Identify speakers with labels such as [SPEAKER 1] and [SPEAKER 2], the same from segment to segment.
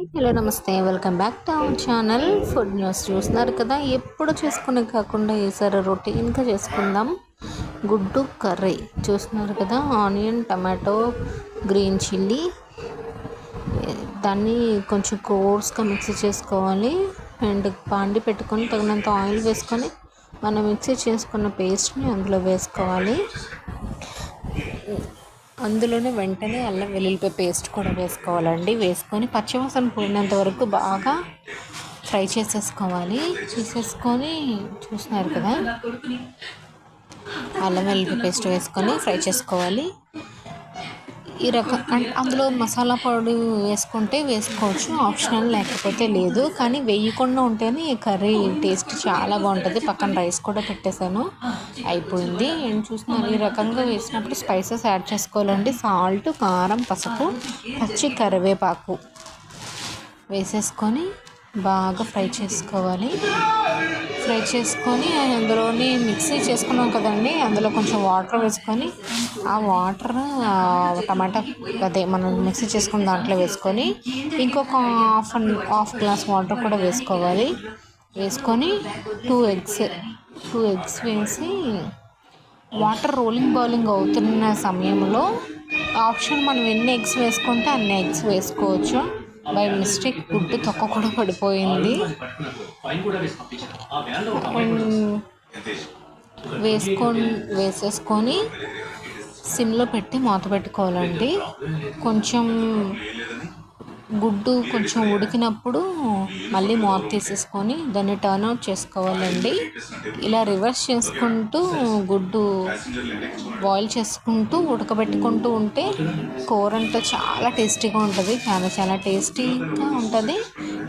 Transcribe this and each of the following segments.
[SPEAKER 1] Hello నమస్తే. Welcome back to our channel food news చూస్తున్నారు కదా. ఎప్పుడు చేసుకునే కాకుండా ఈసారి రొటీన్గా చేసుకుందాం. గుడ్డు కర్రీ చూస్తున్నారు కదా. ఆనియన్ టమాటో గ్రీన్ చిల్లీ దాన్ని కొంచెం కోర్స్గా మిక్సీ చేసుకోవాలి. అండ్ పాండి పెట్టుకొని తగినంత ఆయిల్ వేసుకొని మనం మిక్సీ చేసుకున్న పేస్ట్ని అందులో వేసుకోవాలి. అందులోనే వెంటనే అల్లం వెల్లుల్లిపాయ పేస్ట్ కూడా వేసుకోవాలండి. వేసుకొని పచ్చివాసన పోయినంత వరకు బాగా ఫ్రై చేసేసుకోవాలి. చేసేసుకొని చూస్తున్నారు కదా అల్లం వెల్లుల్లి పేస్ట్ వేసుకొని ఫ్రై చేసుకోవాలి. ఈ రకం అందులో మసాలా పొడి వేసుకుంటే వేసుకోవచ్చు. ఆప్షనల్ లేకపోతే లేదు. కానీ వేయకుండా ఉంటేనే ఈ కర్రీ టేస్ట్ చాలా బాగుంటుంది. పక్కన రైస్ కూడా పెట్టేశాను. అయిపోయింది. నేను చూస్తున్నాను ఈ రకంగా వేసినప్పుడు స్పైసెస్ యాడ్ చేసుకోవాలండి. సాల్ట్ కారం పసుపు పచ్చి కరివేపాకు వేసేసుకొని బాగా ఫ్రై చేసుకోవాలి. ఫ్రై చేసుకొని అందులోని మిక్సీ చేసుకున్నాం కదండి అందులో కొంచెం వాటర్ వేసుకొని ఆ వాటర్ టమాటా అదే మనం మిక్సీ చేసుకున్న దాంట్లో వేసుకొని ఇంకొక హాఫ్ హాఫ్ గ్లాస్ వాటర్ కూడా వేసుకోవాలి. వేసుకొని టూ ఎగ్స్ టూ ఎగ్స్ వేసి వాటర్ రోలింగ్ బౌలింగ్ అవుతున్న సమయంలో ఆప్షన్ మనం ఎన్ని ఎగ్స్ వేసుకుంటే అన్ని ఎగ్స్ వేసుకోవచ్చు. బై మిస్టేక్ గుడ్డు తొక్క కూడా పడిపోయింది. వేసుకొని వేసేసుకొని సిమ్లో పెట్టి మూత పెట్టుకోవాలండి. కొంచెం గుడ్డు కొంచెం ఉడికినప్పుడు మళ్ళీ మూత తీసేసుకొని దాన్ని టర్న్ అవుట్ చేసుకోవాలండి. ఇలా రివర్స్ చేసుకుంటూ గుడ్డు బాయిల్ చేసుకుంటూ ఉడకబెట్టుకుంటూ ఉంటే కూర అంతా చాలా టేస్టీగా ఉంటుంది. చాలా చాలా టేస్టీగా ఉంటుంది.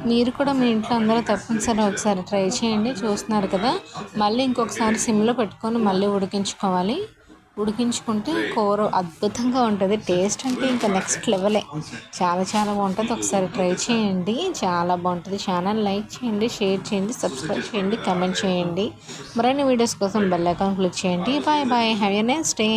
[SPEAKER 1] మీరు కూడా మీ ఇంట్లో అందరూ తప్పనిసరి ఒకసారి ట్రై చేయండి. చూస్తున్నారు కదా. మళ్ళీ ఇంకొకసారి సిమ్లో పెట్టుకొని మళ్ళీ ఉడికించుకోవాలి. ఉడికించుకుంటే కూర అద్భుతంగా ఉంటుంది. టేస్ట్ అంటే ఇంకా నెక్స్ట్ లెవెలే చాలా చాలా బాగుంటుంది. ఒకసారి ట్రై చేయండి. చాలా బాగుంటుంది. ఛానల్ లైక్ చేయండి షేర్ చేయండి సబ్స్క్రైబ్ చేయండి కమెంట్ చేయండి. మరిన్ని వీడియోస్ కోసం బెల్ ఐకాన్ క్లిక్ చేయండి. Bye bye have a next day